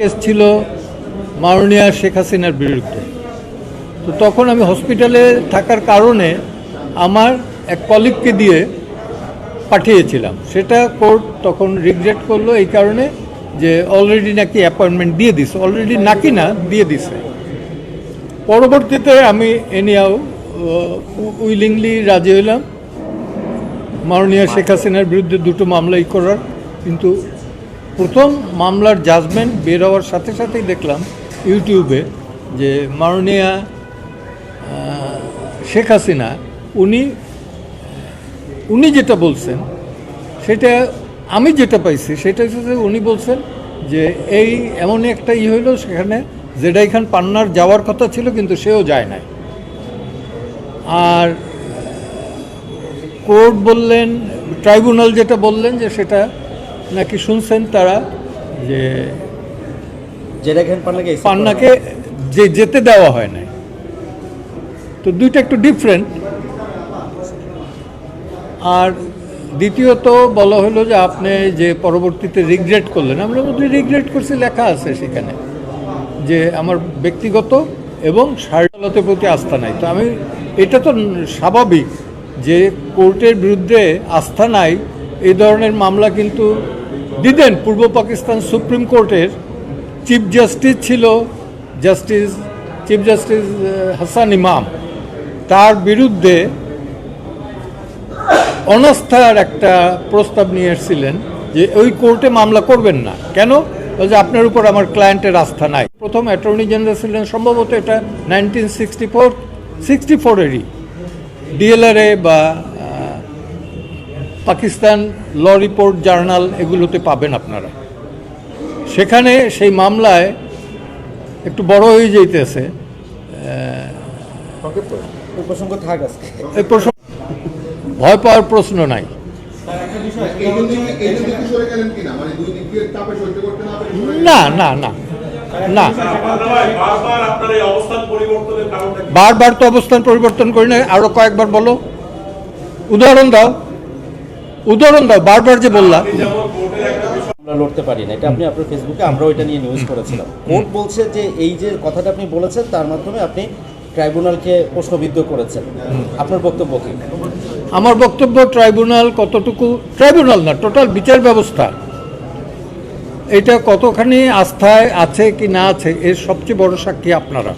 Case ছিল মাননীয় শেখ হাসিনার বিরুদ্ধে। তো তখন আমি হসপিটালে থাকার কারণে আমার এক কলিগকে দিয়ে পাঠিয়েছিলাম। সেটা কোর্ট তখন রিগ্রেট করল এই কারণে যে অলরেডি নাকি অ্যাপয়েন্টমেন্ট দিয়ে দিছে, অলরেডি নাকি না দিয়ে দিছে। পরবর্তীতে আমি এনিয়াও উইলিংলি রাজি হইলাম। মাননীয় শেখ হাসিনার বিরুদ্ধে দুটো মামলাই করার, কিন্তু প্রথম মামলার জাজমেন্ট বের হওয়ার সাথে সাথেই দেখলাম ইউটিউবে যে মাননীয়া শেখ হাসিনা, উনি উনি যেটা বলছেন, সেটা আমি যেটা পাইছি, সেটা হচ্ছে উনি বলছেন যে এই এমন একটা ই হইল সেখানে জেডাই খান পান্নার যাওয়ার কথা ছিল, কিন্তু সেও যায় নাই। আর কোর্ট বললেন, ট্রাইব্যুনাল যেটা বললেন যে সেটা নাকি শুনছেন তারা যে পান্নাকে পান্নাকে যে যেতে দেওয়া হয় নাই? তো দুইটা একটু ডিফারেন্ট আর দ্বিতীয়ত বলা হলো যে আপনি যে পরবর্তীতে রিগ্রেট করলেন আমরা মধ্যে রিগ্রেট করছি লেখা আছে সেখানে যে আমার ব্যক্তিগত এবং সারলতের প্রতি আস্থা নাই। তো আমি এটা তো স্বাভাবিক যে কোর্টের বিরুদ্ধে আস্থা নাই এই ধরনের মামলা কিন্তু দিতেন। পূর্ব পাকিস্তান সুপ্রিম কোর্টের চিফ জাস্টিস ছিল justice, chief justice Hasan Imam. তার বিরুদ্ধে অনাস্থার একটা প্রস্তাব নিয়ে এসেছিলেন যে ওই কোর্টে মামলা করবেন না। কেন? যে আপনার উপর আমার ক্লায়েন্টের আস্থা নাই। প্রথম অ্যাটর্নি জেনারেল ছিলেন, সম্ভবত এটা নাইনটিন সিক্সটি ফোর সিক্সটি ফোরেরই ডিএলআরএ বা পাকিস্তান ল রিপোর্ট জার্নাল এগুলোতে পাবেন আপনারা। সেখানে সেই মামলায় একটু বড় হয়ে যাইতেছে। ওই প্রসঙ্গ থাক আজকে। এই ভয় পাওয়ার প্রশ্ন নাই। মানে না? না না না না। বারবার আপনার এই অবস্থান পরিবর্তনের কারণটা কি? বারবার তো অবস্থান পরিবর্তন করি না আরও কয়েকবার বলো। উদাহরণ দাও। উদাহরণ দাও বারবার যে বললা। যেমন কোর্টের একটা বিষয় আমরা লড়তে পারি না এটা আপনি আপনার ফেসবুকে আমরা ওইটা নিয়ে নিউজ করেছিলাম। কোর্ট বলছে যে এই যে কথাটা আপনি বলেছেন তার মাধ্যমে আপনি ট্রাইব্যুনালকে প্রশ্নবিদ্ধ করেছেন। আপনার বক্তব্য কি? আমার বক্তব্য ট্রাইব্যুনাল কতটুকু ট্রাইব্যুনাল না টোটাল বিচার ব্যবস্থা। এটা কতখানি আস্থায় আছে কি না আছে এর সবচেয়ে বড় সাক্ষী আপনারা।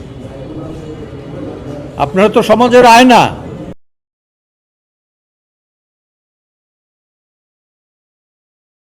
আপনারা তো সমাজের আয়না।